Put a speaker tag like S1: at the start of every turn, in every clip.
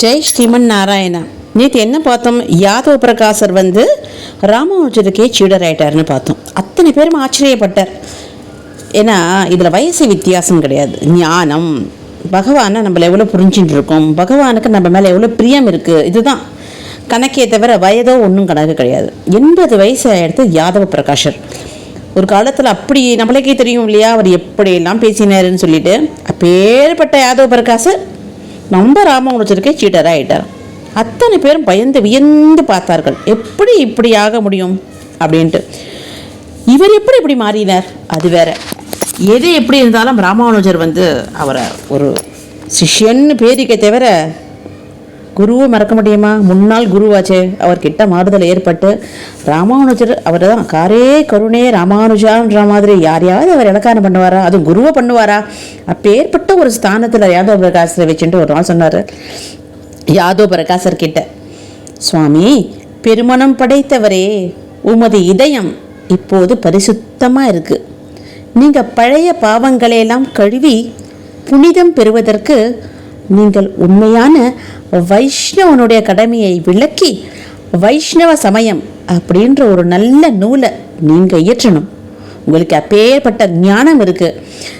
S1: ஜெய் ஸ்ரீமன் நாராயணா. நேற்று என்ன பார்த்தோம்? யாதவ பிரகாசர் வந்து ராமானுஜருக்கே சீடர் ஆயிட்டார்னு பார்த்தோம். அத்தனை பேரும் ஆச்சரியப்பட்டார். ஏன்னா இதில் வயசு வித்தியாசம் கிடையாது. ஞானம். பகவானை நம்மள எவ்வளோ புரிஞ்சுட்டு இருக்கோம். பகவானுக்கு நம்ம மேலே எவ்வளோ பிரியம் இருக்குது இதுதான். கணக்கே தவிர வயதோ ஒன்றும் கணக்கு கிடையாது. எண்பது வயசு ஆயிடுத்து யாதவ பிரகாஷர் ஒரு காலத்தில் அப்படி நம்மளுக்கே தெரியும் இல்லையா? அவர் எப்படியெல்லாம் பேசினாருன்னு சொல்லிட்டு. அப்பேற்பட்ட யாதவ பிரகாசர் நம்ம ராமானுஜருக்கே சீட்டராக ஆகிட்டார் அத்தனை பேரும் பயந்து வியந்து பார்த்தார்கள். எப்படி இப்படி ஆக முடியும்? அப்படின்ட்டு. இவர் எப்படி இப்படி மாறினார்? அது வேற. எது எப்படி இருந்தாலும் ராமானுஜர் வந்து அவரை ஒரு சிஷ்யன்னு பேரிக்க தவிர குருவை மறக்க முடியுமா? முன்னாள் குருவாச்சே. அவர்கிட்ட மாறுதல் ஏற்பட்டு ராமானுஜர் அவர் தான் காரே கருணே ராமானுஜான்ற மாதிரி யாரையாவது அவர் இலக்காரம் பண்ணுவாரா? அதுவும் குருவை பண்ணுவாரா? அப்பேற்பட்ட ஒரு ஸ்தானத்தில் யாதவ பிரகாசரை வச்சுட்டு ஒரு நாள் சொன்னார் யாதவ பிரகாசர் கிட்ட சுவாமி பெருமணம் படைத்தவரே உமது இதயம் இப்போது பரிசுத்தமாக இருக்குது நீங்கள் பழைய பாவங்களையெல்லாம் கழுவி புனிதம் பெறுவதற்கு நீங்கள் உண்மையான வைஷ்ணவனுடைய கடமையை விளக்கி வைஷ்ணவ சமயம் அப்படின்ற ஒரு நல்ல நூலை நீங்கள் இயற்றணும். உங்களுக்கு அப்பேற்பட்ட ஞானம் இருக்குது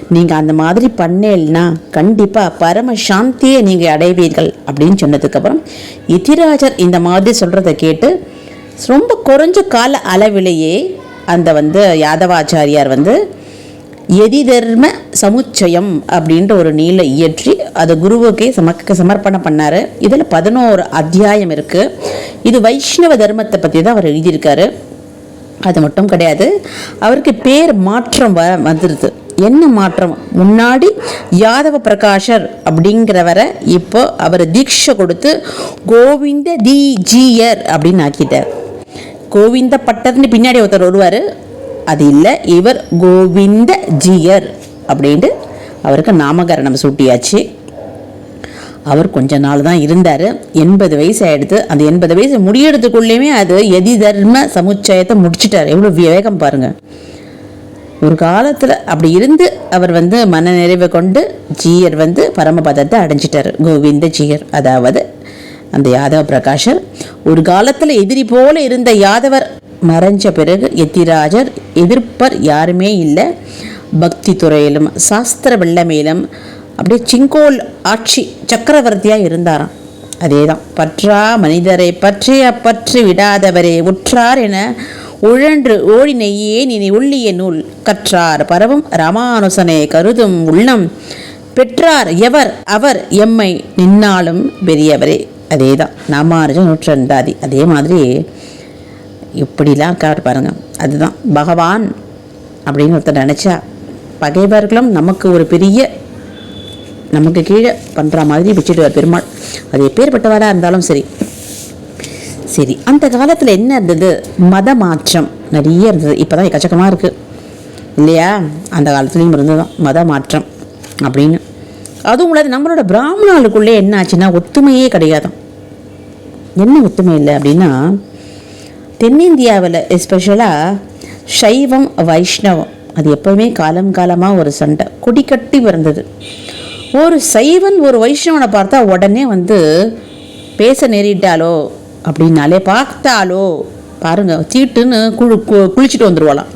S1: நீங்கள் அந்த மாதிரி பண்ணேல்னா கண்டிப்பாக பரம சாந்தியை நீங்கள் அடைவீர்கள் அப்படின்னு சொன்னதுக்கப்புறம் இதிராஜர் இந்த மாதிரி சொல்கிறத கேட்டு ரொம்ப குறைஞ்ச கால அளவிலேயே அந்த வந்து யாதவாச்சாரியார் வந்து எதி தர்ம சமுச்சயம் அப்படின்ற ஒரு நீலை இயற்றி அதை குருவுக்கே சமக்க சமர்ப்பணம் பண்ணார். இதில் பதினோரு அத்தியாயம் இருக்குது இது வைஷ்ணவ தர்மத்தை பற்றி தான் அவர் எழுதியிருக்காரு. அது மட்டும் கிடையாது. அவருக்கு பேர் மாற்றம் வ வந்துடுது என்ன மாற்றம்? முன்னாடி யாதவ பிரகாஷர் அப்படிங்கிறவரை இப்போ அவர் தீட்சை கொடுத்து கோவிந்த தி ஜீயர் அப்படின்னு ஆக்கிட்டார். கோவிந்த பட்டர்னு பின்னாடி ஒருத்தர் வருவார். அது இல்லை இவர் கோவிந்த ஜீயர் அப்படின்ட்டு அவருக்கு நாமகரணம் சூட்டியாச்சு. அவர் கொஞ்ச நாள் தான் இருந்தார். எண்பது வயசு ஆகிடுது அந்த எண்பது வயசு முடியறதுக்குள்ளேயுமே அது எதி தர்ம சமுச்சயத்தை முடிச்சிட்டார். எவ்வளோ வேகம் பாருங்கள் ஒரு காலத்தில் அப்படி இருந்து அவர் வந்து மன நிறைவை கொண்டு ஜீயர் வந்து பரமபதத்தை அடைஞ்சிட்டார். கோவிந்த ஜீயர். அதாவது அந்த யாதவ பிரகாஷர். ஒரு காலத்தில் எதிரி போல இருந்த யாதவர் மறைஞ்ச பிறகு எத்திராஜர் எதிர்ப்பர் யாருமே இல்லை. பக்தி துறையிலும் சாஸ்திர வெள்ளமையிலும் அப்படியே சிங்கோல் ஆட்சி சக்கரவர்த்தியாக இருந்தாராம். அதேதான். பற்றா மனிதரை பற்றி அப்பற்றி விடாதவரே உற்றார் என உழன்று ஓடி நெய்யே நீ உள்ளிய நூல். கற்றார் பரவும் ராமானுசனை கருதும் உள்ளம். பெற்றார் எவர் அவர் எம்மை நின்னாலும் பெரியவரே. அதே தான் ராமானுஜன் நூற்றந்தாதி அதே மாதிரி இப்படிலாம் இருக்கார் பாருங்கள் அதுதான் பகவான் அப்படின்னு ஒருத்தர் நினச்சா பகைவர்களும் நமக்கு ஒரு பெரிய நமக்கு கீழே பண்ணுற மாதிரி வச்சுடுவார் பெருமாள். அது எப்பேற்பட்டவராக இருந்தாலும் சரி. சரி அந்த காலத்தில் என்ன இருந்தது? மத மாற்றம் நிறைய இருந்தது. இப்போ தான் எக்கச்சக்கமாக இருக்குது இல்லையா? அந்த காலத்துலேயும் இருந்ததுதான் மத மாற்றம் அப்படின்னு. அதுவும் உள்ளது நம்மளோட பிராமணர்களுக்குள்ளே என்ன ஆச்சுன்னா ஒத்துமையே கிடையாது என்ன ஒத்துமை இல்லை அப்படின்னா தென்னிந்தியாவில் எஸ்பெஷலாக சைவம் வைஷ்ணவம். அது எப்போவுமே காலம் காலமாக ஒரு சண்டை. குடிக்கட்டி பிறந்தது ஒரு சைவன் ஒரு வைஷ்ணவனை பார்த்தா உடனே வந்து பேச நேரிட்டாலோ அப்படின்னாலே பார்த்தாலோ பாருங்க சீட்டுன்னு குழு கு- குளிச்சுட்டு வந்துடுவாளாம்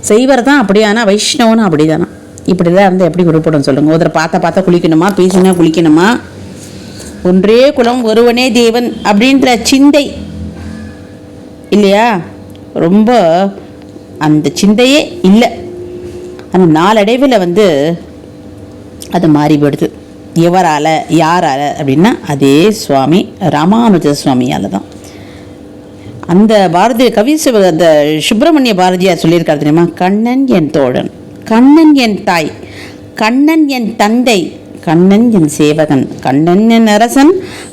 S1: செய்வர் தான் அப்படியானா ஆனால் வைஷ்ணவனும் அப்படி தானா இப்படிலாம் இருந்தால் எப்படி குறிப்பிடும் சொல்லுங்கள் ஒருத்தரை பார்த்தா பார்த்தா குளிக்கணுமா பேசினா குளிக்கணுமா? ஒன்றே குலம் ஒருவனே தேவன் அப்படின்ற சிந்தை இல்லையா? ரொம்ப அந்த சிந்தையே இல்லை. அந்த நாளடைவில் வந்து அது மாறி எவரால் யாரால் அப்படின்னா அதே சுவாமி ராமானுஜ சுவாமியால் தான் அந்த பாரதிய கவி சிவ- அந்த சுப்பிரமணிய பாரதியார் சொல்லியிருக்காரு தெரியுமா? கண்ணன் என் தோழன் கண்ணன் என் தாய் கண்ணன் என் தந்தை கண்ணன் என் சேவகன் கண்ணன் என் அரசன்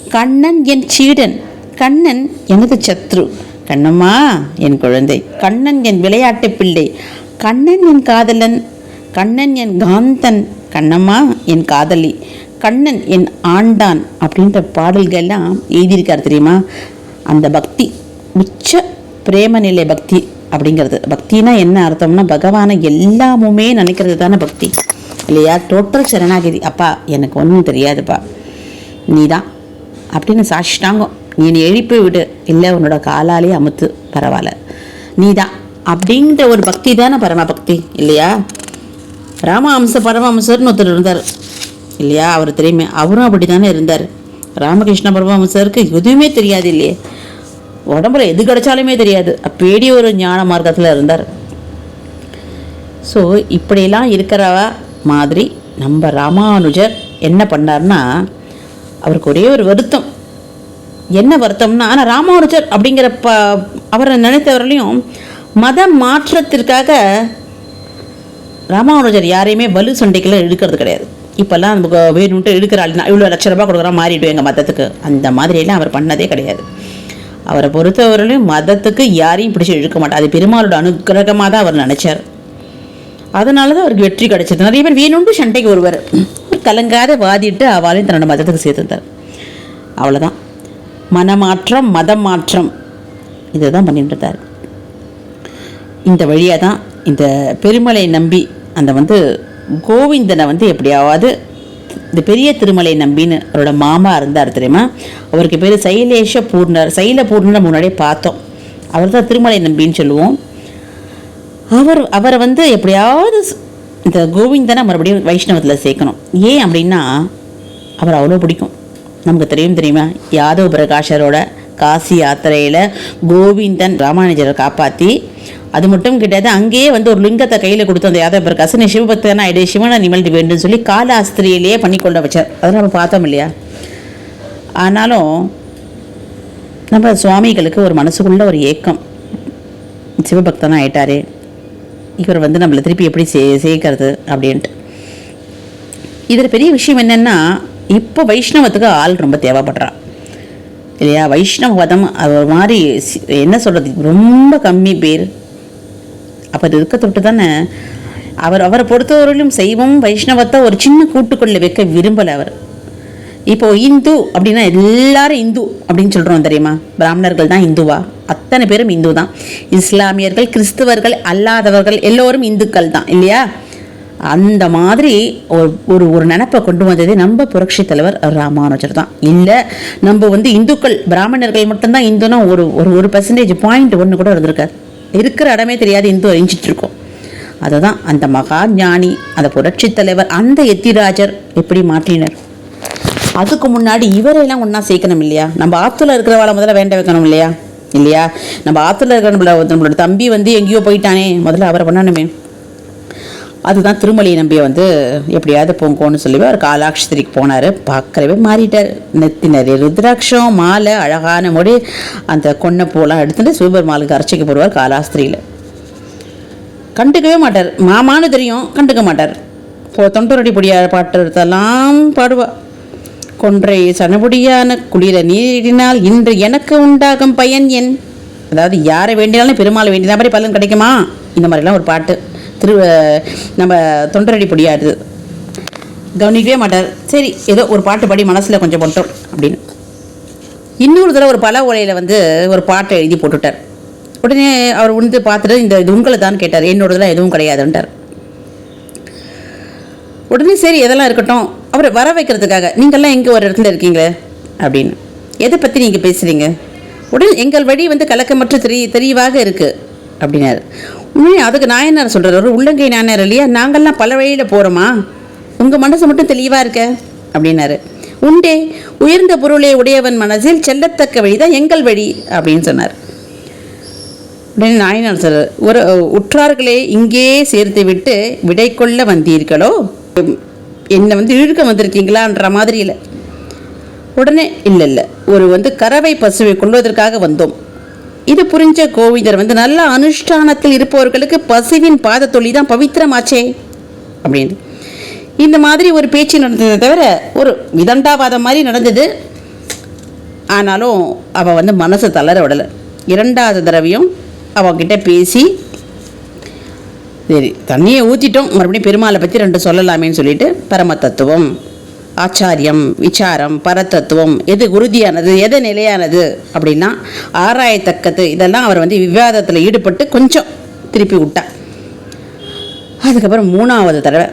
S1: கண்ணன் என் சீடன் கண்ணன் எனது சத்ரு கண்ணம்மா என் குழந்தை. கண்ணன் என் விளையாட்டு பிள்ளை. கண்ணன் என் காதலன். கண்ணன் என் காந்தன். கண்ணம்மா என் காதலி. கண்ணன் என் ஆண்டான் அப்படின்ற பாடல்கள்லாம் எழுதியிருக்கார் தெரியுமா? அந்த பக்தி உச்ச பிரேமநிலை பக்தி அப்படிங்கிறது. பக்தினா என்ன அர்த்தம்னா பகவானை எல்லாமுமே நினைக்கிறது தானே பக்தி. இல்லையா? டோட்டல் சரணாகிதி. அப்பா எனக்கு ஒன்றும் தெரியாதுப்பா. நீ தான் அப்படின்னு சாஷ்டாங்கம். நீ எழுப்பி விடு. இல்லை உன்னோட காலாலே அமுத்து பரவாயில்ல. நீ தான் அப்படிங்கிற ஒரு பக்தி தானே பரம பக்தி இல்லையா? ராமஹம்ச பரமஹம்சர்னு ஒருத்தர் இருந்தார் இல்லையா? அவர் தெரியுமே அவரும் அப்படி தானே இருந்தார். ராமகிருஷ்ண பரமஹம்சருக்கு எதுவுமே தெரியாது இல்லையே? உடம்புல எது கிடைச்சாலுமே தெரியாது. அப்பேடி ஒரு ஞான மார்க்கத்தில் இருந்தார். ஸோ இப்படியெல்லாம் இருக்கிறவ மாதிரி நம்ம ராமானுஜர் என்ன பண்ணார்னா அவருக்கு ஒரே ஒரு வருத்தம். என்ன வருத்தம்னா ஆனால் ராமானுஜர் அப்படிங்கிற ப அவரை நினைத்தவர்களையும் மத மாற்றத்திற்காக ராமானுஜர் யாரையுமே வலு சண்டைக்கெல்லாம் இழுக்கிறது கிடையாது. இப்போல்லாம் நமக்கு வேணும்ட்டு எடுக்கிறாள்னா இவ்வளோ லட்ச ரூபா கொடுக்குறோம் மாறிடும் எங்கள் மதத்துக்கு. அந்த மாதிரியெல்லாம் அவர் பண்ணதே கிடையாது. அவரை பொறுத்தவரையிலும் மதத்துக்கு யாரையும் பிடிச்சி இழுக்க மாட்டார். அது பெருமாளோட அனுக்கிரகமாக தான் அவர் நினச்சார். அதனால தான் அவருக்கு வெற்றி கிடைச்சது நிறைய பேர் வேணும்ட்டு சண்டைக்கு ஒருவர் கலங்காத வாதிட்டு அவளையும் தன்னோட மதத்துக்கு சேர்த்துருந்தார். அவ்வளோதான் மனமாற்றம் மதம் மாற்றம் இதை தான் பண்ணிட்டு இருந்தார் இந்த வழியாக தான் இந்த பெருமலை நம்பி அந்த வந்து கோவிந்தனை வந்து எப்படியாவது இந்த பெரிய திருமலை நம்பின்னு அவரோட மாமா இருந்தார் தெரியுமா? அவருக்கு பேர் சைலேஷ பூர்ணர். சைல பூர்ணர் முன்னாடியே பார்த்தோம். அவர் தான் திருமலை நம்பின்னு சொல்லுவோம். அவர் அவரை வந்து எப்படியாவது இந்த கோவிந்தனை மறுபடியும் வைஷ்ணவத்தில் சேர்க்கணும். ஏன் அப்படின்னா அவர் அவ்வளோ பிடிக்கும். நமக்கு தெரியும் தெரியுமா? யாதவ பிரகாஷரோட காசி யாத்திரையில் கோவிந்தன் ராமானுஜரை காப்பாற்றி அது மட்டும் கிடையாது அங்கேயே வந்து ஒரு லிங்கத்தை கையில் கொடுத்து அந்த யாதவ பிரகாஷ் நீ சிவபக்தனா ஆயிடு சிவனை நிமிழ்ந்து வேண்டும் சொல்லி காலாஸ்திரியிலேயே பண்ணி வச்சார். அதை நம்ம பார்த்தோம் இல்லையா? ஆனாலும் நம்ம சுவாமிகளுக்கு ஒரு மனசுக்குள்ள ஒரு ஏக்கம். சிவபக்தனாக ஆயிட்டாரே இவர் வந்து நம்மளை திருப்பி எப்படி சே சேர்க்கறது அப்படின்ட்டு. இதில் பெரிய விஷயம் என்னென்னா இப்போ வைஷ்ணவத்துக்கு ஆள் ரொம்ப தேவைப்படுறா இல்லையா? வைஷ்ணவ மதம் அது ஒரு மாதிரி என்ன சொல்கிறது ரொம்ப கம்மி பேர். அப்போ அது இருக்க தொட்டு தானே அவர் அவரை பொறுத்தவரையிலும் சைவம் வைஷ்ணவத்தை ஒரு சின்ன கூட்டுக்குள்ளே வைக்க விரும்பலை அவர். இப்போ இந்து அப்படின்னா எல்லாரும் இந்து அப்படின்னு சொல்கிறோம் தெரியுமா? பிராமணர்கள் தான் இந்துவா. அத்தனை பேரும் இந்து தான் இஸ்லாமியர்கள் கிறிஸ்தவர்கள் அல்லாதவர்கள் எல்லோரும் இந்துக்கள் தான். இல்லையா? அந்த மாதிரி ஒரு ஒரு ஒரு நினப்பை கொண்டு வந்தது நம்ம புரட்சி தலைவர் ராமானுஜர் தான். இல்லை நம்ம வந்து இந்துக்கள் பிராமணர்கள் மட்டும்தான் இந்துனா ஒரு ஒரு ஒரு பர்சன்டேஜ் பாயிண்ட் ஒன்று கூட இருந்திருக்காது. இருக்கிற இடமே தெரியாது இந்து அறிஞ்சிட்டு இருக்கோம். அதுதான் அந்த மகா ஞானி அந்த புரட்சி தலைவர் அந்த எத்திராஜர் எப்படி மாற்றினர். அதுக்கு முன்னாடி இவரையெல்லாம் ஒன்றா சேர்க்கணும் இல்லையா? நம்ம ஆற்றுல இருக்கிறவாளை முதல்ல வேண்ட வைக்கணும் இல்லையா? இல்லையா? நம்ம ஆற்றுல இருக்கிற நம்மளோட நம்மளோட தம்பி வந்து எங்கேயோ போயிட்டானே முதல்ல அவரை பண்ணணுமே. அதுதான் திருமலை நம்பி வந்து எப்படியாவது போங்கோன்னு சொல்லி அவர் காலாட்சத்திரிக்கு போனார். பார்க்கறவே மாறிட்டார். நெத்தி நிறைய ருத்ராட்சம் மாலை அழகான முடி அந்த கொன்னை பூலாம் எடுத்துட்டு சிவபெருமாளுக்கு அரைச்சிக்க போடுவார் காலாஸ்திரியில். கண்டுக்கவே மாட்டார். மாமான்னு தெரியும் கண்டுக்க மாட்டார். இப்போ தொண்டரடி பொடியா பாட்டுறதெல்லாம் பாடுவாள் கொன்றை சனபுடியான குளிர நீரினால் இன்று எனக்கு உண்டாகும் பயன் என். அதாவது யாரை வேண்டினாலும் பெருமாள் வேண்டின மாதிரி பலன் கிடைக்குமா? இந்த மாதிரிலாம் ஒரு பாட்டு. திரு நம்ம தொண்டரடி பொடியாடுது கவனிக்கவே மாட்டார். சரி ஏதோ ஒரு பாட்டு பாடி மனசில் கொஞ்சம் போட்டோம் அப்படின்னு. இன்னொரு தடவை ஒரு பல ஓலையில் வந்து ஒரு பாட்டை எழுதி போட்டுட்டார். உடனே அவர் வந்து பார்த்துட்டு இந்த இது உங்களை தான் கேட்டார். என்னோடதெல்லாம் எதுவும் கிடையாதுன்ட்டார். உடனே சரி எதெல்லாம் இருக்கட்டும். அவரை வர வைக்கிறதுக்காக நீங்கள்லாம் எங்கே ஒரு இடத்துல இருக்கீங்களே? அப்படின்னு. எதை பற்றி நீங்கள் பேசுகிறீங்க உடனே எங்கள் வழி வந்து கலக்கமற்ற தெரிய தெரியவாக இருக்குது அப்படின்னாரு. உண்மையே அதுக்கு நாயனார் சொல்கிறார் ஒரு உள்ளங்கை நாயனார் இல்லையா? நாங்கள்லாம் பல வழியில் போகிறோமா உங்கள் மனசு மட்டும் தெளிவாக இருக்க அப்படின்னாரு. உண்டே உயர்ந்த பொருளே உடையவன் மனசில் செல்லத்தக்க வழி தான் எங்கள் வழி அப்படின்னு சொன்னார். உடனே நாயனார் சார் ஒரு உற்றார்களே இங்கே சேர்த்து விட்டு விடை கொள்ள வந்தீர்களோ? என்னை வந்து இழுக்க வந்திருக்கீங்களான்ற மாதிரி இல்லை உடனே இல்லை இல்லை. ஒரு வந்து கறவை பசுவை கொள்வதற்காக வந்தோம். இது புரிஞ்ச கோவிந்தர் வந்து நல்ல அனுஷ்டானத்தில் இருப்பவர்களுக்கு பசுவின் பாதத்தொழி தான் பவித்திரமாச்சே அப்படின்னு. இந்த மாதிரி ஒரு பேச்சு நடந்ததை தவிர ஒரு விதண்டாவாதம் மாதிரி நடந்தது. ஆனாலும் அவள் வந்து மனசை தளர விடலை. இரண்டாவது தடவையும் அவங்கிட்ட பேசி சரி தண்ணியை ஊற்றிட்டோம் மறுபடியும் பெருமாளை பற்றி ரெண்டு சொல்லலாமேன்னு சொல்லிட்டு பரம தத்துவம் ஆச்சாரியம் விசாரம் பரதத்துவம் எது உறுதியானது எது நிலையானது அப்படின்னா ஆராயத்தக்கது. இதெல்லாம் அவர் வந்து விவாதத்தில் ஈடுபட்டு கொஞ்சம் திருப்பி விட்டார். அதுக்கப்புறம் மூணாவது தடவை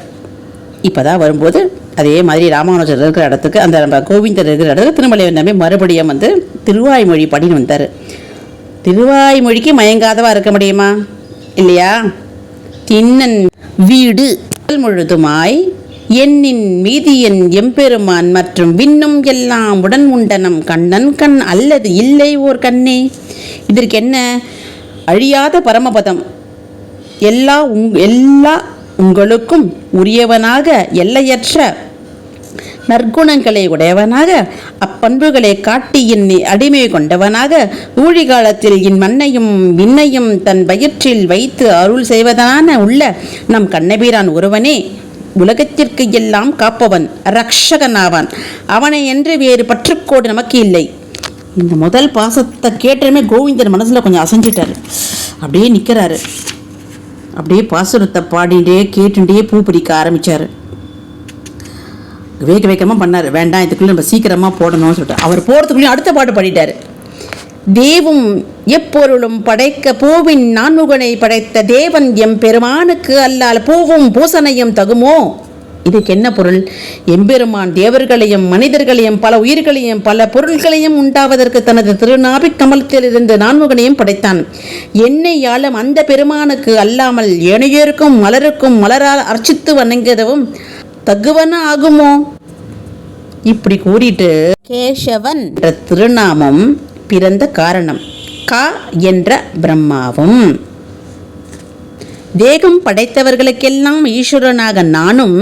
S1: இப்போ தான் வரும்போது அதே மாதிரி ராமானுஜர் இருக்கிற இடத்துக்கு அந்த நம்ம கோவிந்தர் இருக்கிற இடத்துக்கு திருமலை நம்பி மறுபடியும் வந்து திருவாய்மொழி படின்னு வந்தார். திருவாய்மொழிக்கு மயங்காதவா இருக்க முடியுமா? இல்லையா? திண்ணன் வீடு முழுதுமாய் எண்ணின் மீதியன் எம்பெருமான் மற்றும் விண்ணும் எல்லாம் உடன் உண்டனம் கண்ணன் கண் அல்லது இல்லை ஓர் கண்ணே. இதற்கு என்ன அழியாத பரமபதம். எல்லா உங் எல்லா உங்களுக்கும் உரியவனாக எல்லையற்ற நற்குணங்களை உடையவனாக அப்பண்புகளை காட்டி என் அடிமை கொண்டவனாக ஊழிகாலத்தில் என் மண்ணையும் விண்ணையும் தன் வயிற்றில் வைத்து அருள் செய்வதான உள்ள நம் கண்ணபீரான் ஒருவனே. உலகத்திற்கு எல்லாம் காப்பவன் ரக்ஷகனாவான் அவனை என்று வேறு பற்றுக்கோடு நமக்கு இல்லை. இந்த முதல் பாசத்தை கேட்டதுமே கோவிந்தன் மனசில் கொஞ்சம் அசைஞ்சிட்டாரு. அப்படியே நிற்கிறாரு அப்படியே பாசுரத்தை பாடிட்டே கேட்டுட்டே பூ பிடிக்க ஆரம்பித்தார் வேக வேகமாக பண்ணார். வேண்டாம் இதுக்குள்ளே நம்ம சீக்கிரமாக போடணும்னு சொல்லிட்டு. அவர் போகிறதுக்குள்ளேயும் அடுத்த பாட்டு பாடிட்டார். தேவும் எப்பொருளும் படைக்க பூவின் நான்முகனை படைத்த தேவன் எம் பெருமானுக்கு அல்லால் பூவும் பூசனையும் தகுமோ? இதுக்கு என்ன பொருள்? எம்பெருமான் தேவர்களையும் மனிதர்களையும் பல உயிர்களையும் பல பொருள்களையும் உண்டாவதற்கு தனது திருநாபிக் கமலத்திலிருந்து நான்முகனையும் படைத்தான். என்னை ஆளும் அந்த பெருமானுக்கு அல்லாமல் ஏனையோருக்கும் மலருக்கும் மலரால் அர்ச்சித்து வணங்குதவும் தகுவன ஆகுமோ? இப்படி கூறிட்டு கேசவன். திருநாமம் பிறந்த காரணம். கா என்ற பிரம்மாவும். தேகம் படைத்தவர்களுக்கெல்லாம் ஈஸ்வரனாக நானும்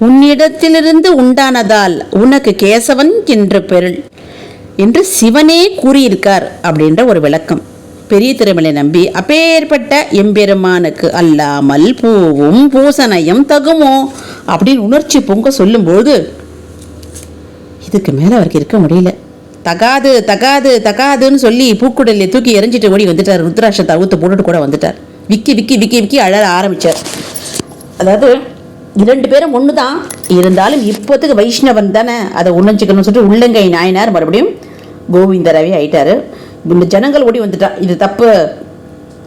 S1: உன்னிடத்திலிருந்து உண்டானதால் உனக்கு கேசவன் என்று பெருள் என்று சிவனே கூறியிருக்கார் அப்படின்ற ஒரு விளக்கம். பெரிய திருமலை நம்பி அப்பேற்பட்ட எம்பெருமானுக்கு அல்லாமல் பூவும் பூசனையும் தகுமோ? அப்படின்னு உணர்ச்சி பொங்க சொல்லும்போது இதுக்கு மேலே அவருக்கு இருக்க முடியல. தகாது தகாது தகாதுன்னு சொல்லி பூக்குடலை தூக்கி எரிஞ்சிட்டு ஓடி வந்துட்டார். ருத்ராட்சத்தை அவுத்து போட்டுட்டு கூட வந்துட்டார். விக்கி விக்கி விக்கி விக்கி அழற ஆரம்பித்தார் அதாவது இரண்டு பேரும் ஒன்று தான் இருந்தாலும் இப்போத்துக்கு வைஷ்ணவன் தானே. அதை உணர்ச்சிக்கணும்னு சொல்லிட்டு உள்ளங்கை நாயனார் மறுபடியும் கோவிந்தராவே ஆயிட்டார். இந்த ஜனங்கள் ஓடி வந்துட்டா. இது தப்பு.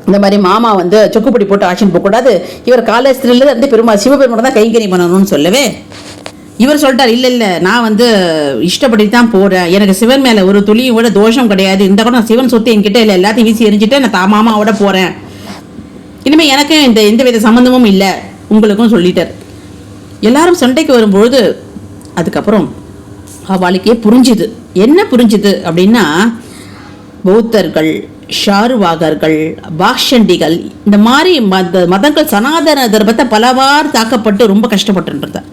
S1: இந்த மாதிரி மாமா வந்து சொக்குப்படி போட்டு ஆட்சின்னு போகக்கூடாது. இவர் காலேஜ்ல பெருமா சிவபெருமான் தான் கைங்கறி பண்ணணும்னு சொல்லவே இவர் சொல்லிட்டார் இல்லை இல்லை நான் வந்து இஷ்டப்படி தான் போகிறேன் எனக்கு சிவன் மேலே ஒரு துளியும் விட தோஷம் கிடையாது. இந்த கூட நான் சிவன் சொத்து என்கிட்ட இல்லை எல்லாத்தையும் வீசி எரிஞ்சிட்டு நான் தாமாமாவோட போகிறேன் இனிமேல் எனக்கும் இந்த எந்த வித சம்மந்தமும் இல்லை உங்களுக்கும் சொல்லிட்டார். எல்லாரும் சண்டைக்கு வரும்பொழுது அதுக்கப்புறம் அவளுக்கே புரிஞ்சுது. என்ன புரிஞ்சுது? அப்படின்னா பௌத்தர்கள் ஷாருவாகர்கள் பாக்ஷண்டிகள் இந்த மாதிரி மத மதங்கள் சனாதன தர்மத்தை பலவாறு தாக்கப்பட்டு ரொம்ப கஷ்டப்பட்டுருந்தார்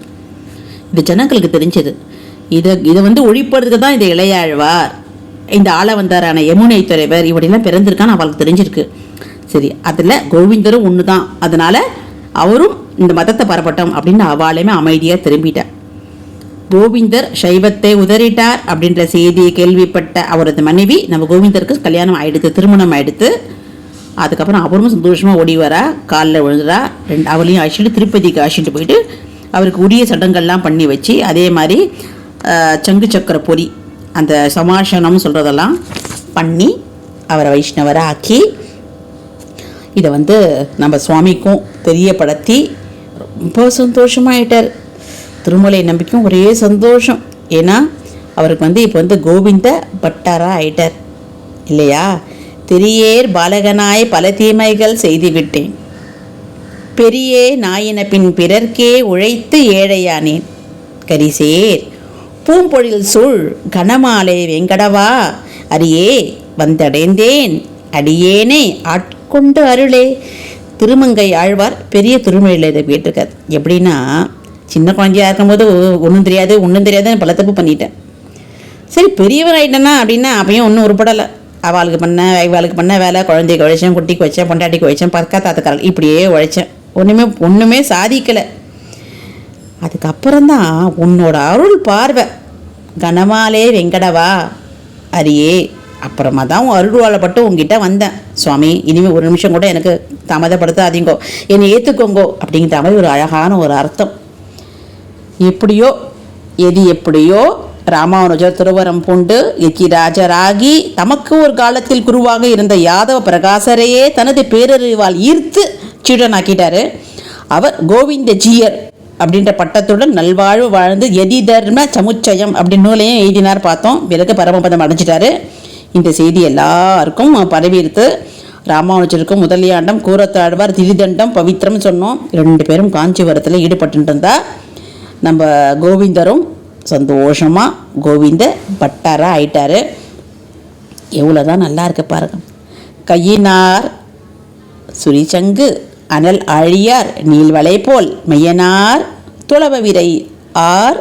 S1: இது ஜனங்களுக்கு தெரிஞ்சது. இதை இதை வந்து ஒழிப்படுறதுக்கு தான் இந்த இளையாழ்வார் இந்த ஆளவந்தாரான யமுனை தலைவர் இப்படிலாம் பிறந்திருக்கான்னு அவளுக்கு தெரிஞ்சிருக்கு. சரி அதில் கோவிந்தரும் ஒன்று தான் அதனால் அவரும் இந்த மதத்தை பரப்பட்டோம் அப்படின்னு அவளையுமே அமைதியாக திரும்பிட்டார் கோவிந்தர் சைவத்தை உதறிட்டார் அப்படின்ற செய்தியை கேள்விப்பட்ட அவரது மனைவி நம்ம கோவிந்தருக்கு கல்யாணம் ஆயிடுத்து திருமணம் ஆயிடுத்து அதுக்கப்புறம் அவரும் சந்தோஷமாக ஓடி வரா காலில் விழுந்துறா ரெண்டு அவளையும் அழைச்சிட்டு திருப்பதிக்கு அழைச்சிட்டு போயிட்டு அவருக்கு உரிய சடங்கள்லாம் பண்ணி வச்சு அதே மாதிரி சங்கு சக்கர பொறி அந்த சமாஷனம் சொல்கிறதெல்லாம் பண்ணி அவரை வைஷ்ணவரை ஆக்கி இதை வந்து நம்ம சுவாமிக்கும் தெரியப்படுத்தி ரொம்ப சந்தோஷமாயிட்டார். திருமலை நம்பிக்கும் ஒரே சந்தோஷம். ஏன்னா அவருக்கு வந்து இப்போ வந்து கோவிந்த பட்டாரா ஆயிட்டார். இல்லையா? தெரியேர் பாலகனாய் பல தீமைகள் செய்து விட்டேன் பெரியே நாயின பின் பிறர்க்கே உழைத்து ஏழையானேன். கரிசேர் பூம்பொழில் சூழ் கனமாலை வெங்கடவா அரியே வந்தடைந்தேன் அடியேனே ஆட்கொண்டு அருளே. திருமங்கை ஆழ்வார் பெரிய திருமழில் இதை கேட்டிருக்கார். எப்படின்னா சின்ன குழந்தையா இருக்கும்போது ஒன்றும் தெரியாது ஒன்றும் தெரியாதுன்னு பல தப்பு பண்ணிட்டேன். சரி பெரியவர் ஆயிட்டேனா அப்படின்னா அப்பயும் ஒன்றும் உருப்படலை. அவளுக்கு பண்ண இவாளுக்கு பண்ண வேலை குழந்தைக்கு உழைச்சேன் குட்டிக்கு வச்சேன் பொண்டாட்டிக்கு வச்சேன் பக்கா தாத்துக்காரல் இப்படியே உழைச்சேன். ஒன்றுமே ஒன்றுமே சாதிக்கலை. அதுக்கப்புறம்தான் உன்னோட அருள் பார்வை. கனமாலே வெங்கடவா? அரியே அப்புறமா தான் உன் அருள்வாளப்பட்டு உங்ககிட்ட வந்தேன். சுவாமி இனிமேல் ஒரு நிமிஷம் கூட எனக்கு தாமதப்படுத்தாதீங்கோ. என்னை ஏற்றுக்கோங்கோ அப்படிங்கிற மாதிரி ஒரு அழகான ஒரு அர்த்தம். எப்படியோ எது எப்படியோ ராமானுஜர் திருவரம் பூண்டு எக்கிராஜராகி தமக்கு ஒரு காலத்தில் குருவாக இருந்த யாதவ பிரகாசரையே தனது பேரறிவால் ஈர்த்து சீடனாக்கிட்டாரு அவர் கோவிந்த ஜீயர் அப்படின்ற பட்டத்துடன் நல்வாழ்வு வாழ்ந்து எதி தர்ம சமுச்சயம் அப்படின்னு நூலையும் எழுதினார் பார்த்தோம். பிறகு பரமபதம் அடைஞ்சிட்டாரு. இந்த செய்தி எல்லாருக்கும் பரவியிருத்து ராமானுஜருக்கும் முதலியாண்டம் கூரத்தாழ்வார் திரிதண்டம் பவித்திரம் சொன்னோம். ரெண்டு பேரும் காஞ்சிபுரத்தில் ஈடுபட்டு இருந்தா நம்ம கோவிந்தரும் சந்தோஷமாக கோவிந்த பட்டாராக ஆயிட்டார். எவ்வளோ தான் நல்லா இருக்கு பாருங்க. கையினார் சுரிசங்கு அனல் ஆழியார் நீள்வளை போல் மையனார் துளவவிரை ஆர்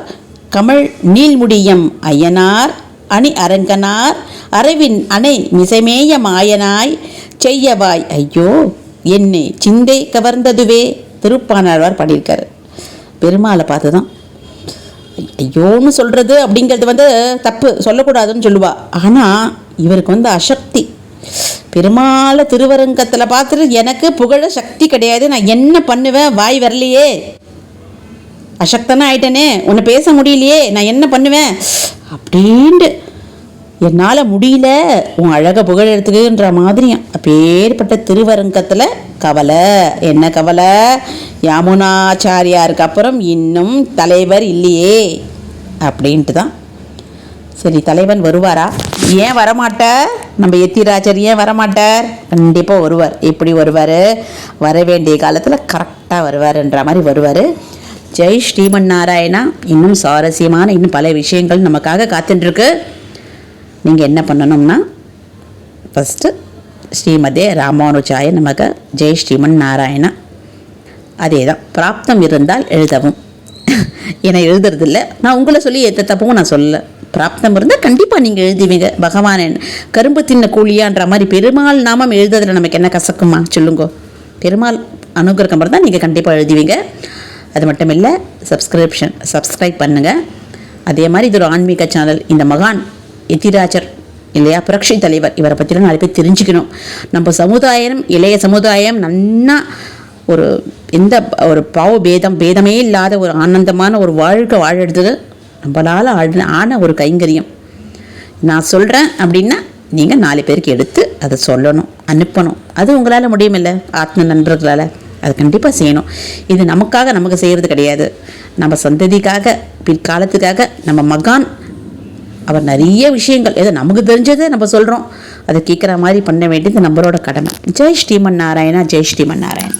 S1: கமல் நீள்முடியம் ஐயனார் அணி அரங்கனார் அரவின் அணை மிசைமேய மாயனாய் செய்யவாய் ஐயோ என்னை சிந்தை கவர்ந்ததுவே திருப்பானாழ்வார் பாடியிருக்காரு. பெருமாளை பார்த்து தான் ஐயோன்னு சொல்கிறது அப்படிங்கிறது வந்து தப்பு சொல்லக்கூடாதுன்னு சொல்லுவா. ஆனால் இவருக்கு வந்து அசக்தி. பெருமாளை திருவரங்கத்தில் பார்த்துட்டு எனக்கு புகழ சக்தி கிடையாது. நான் என்ன பண்ணுவேன்? வாய் வரலையே. அசக்தனா ஆயிட்டேனே. உன்னை பேச முடியலையே. நான் என்ன பண்ணுவேன்? அப்படின்ட்டு. என்னால் முடியல. உன் அழக புகழெடுத்துக்குன்ற மாதிரியும் அப்பேற்பட்ட திருவரங்கத்தில் கவலை. என்ன கவலை? யாமுனாச்சாரியாருக்கு அப்புறம் இன்னும் தலைவர் இல்லையே. அப்படின்ட்டு தான் சரி தலைவன் வருவாரா? ஏன் வரமாட்டார்? நம்ம எத்திராஜர் ஏன் வரமாட்டார்? கண்டிப்பாக வருவார். எப்படி வருவார்? வர வேண்டிய காலத்தில் கரெக்டாக வருவார்ன்ற மாதிரி வருவார். ஜெய் ஸ்ரீமன் நாராயணா இன்னும் சுவாரஸ்யமான இன்னும் பல விஷயங்கள் நமக்காக காத்துட்டுருக்கு நீங்கள் என்ன பண்ணணும்னா ஃபஸ்ட்டு ஸ்ரீமதே ராமானுஜாய நமக்கு ஜெய் ஸ்ரீமன் நாராயணா அதே தான் பிராப்தம் இருந்தால் எழுதவும். ஏன்னா எழுதுறதில்ல. நான் உங்களை சொல்லி எந்த தப்பும் நான் சொல்லலை. பிராப்தம் இருந்தால் கண்டிப்பாக நீங்கள் எழுதுவீங்க. பகவான் கரும்பு தின்ன கூலியான்ற மாதிரி பெருமாள் நாமம் எழுதுறதுல நமக்கு என்ன கசக்குமா? சொல்லுங்க. பெருமாள் அனுகிரகம் இருந்தால் நீங்கள் கண்டிப்பாக எழுதுவீங்க. அது மட்டும் இல்லை சப்ஸ்கிரிப்ஷன் சப்ஸ்கிரைப் பண்ணுங்கள் அதே மாதிரி இது ஒரு ஆன்மீக சேனல் இந்த மகான் எதிராஜர் இல்லையா புரட்சி தலைவர் இவரை பற்றிலாம் நிறைய பேர் தெரிஞ்சுக்கணும். நம்ம சமுதாயம் இளைய சமுதாயம் நன்னா ஒரு எந்த ஒரு பாவ பேதம் பேதமே இல்லாத ஒரு ஆனந்தமான ஒரு வாழ்க்கை வாழறது நம்மளால் ஆன ஆன ஒரு கைங்கரியம். நான் சொல்கிறேன் அப்படின்னா நீங்கள் நாலு பேருக்கு எடுத்து அதை சொல்லணும் அனுப்பணும். அது உங்களால் முடியுமில்ல. ஆத்ம நண்பர்களால் அது கண்டிப்பாக செய்யணும். இது நமக்காக நமக்கு செய்கிறது கிடையாது. நம்ம சந்ததிக்காக பிற்காலத்துக்காக நம்ம மகான். அவர் நிறைய விஷயங்கள் ஏதோ நமக்கு தெரிஞ்சதை நம்ம சொல்கிறோம் அதை கேட்குற மாதிரி பண்ண வேண்டியது நம்மளோட கடமை. ஜெய் ஸ்ரீமன் நாராயணா ஜெய் ஸ்ரீமன் நாராயண்.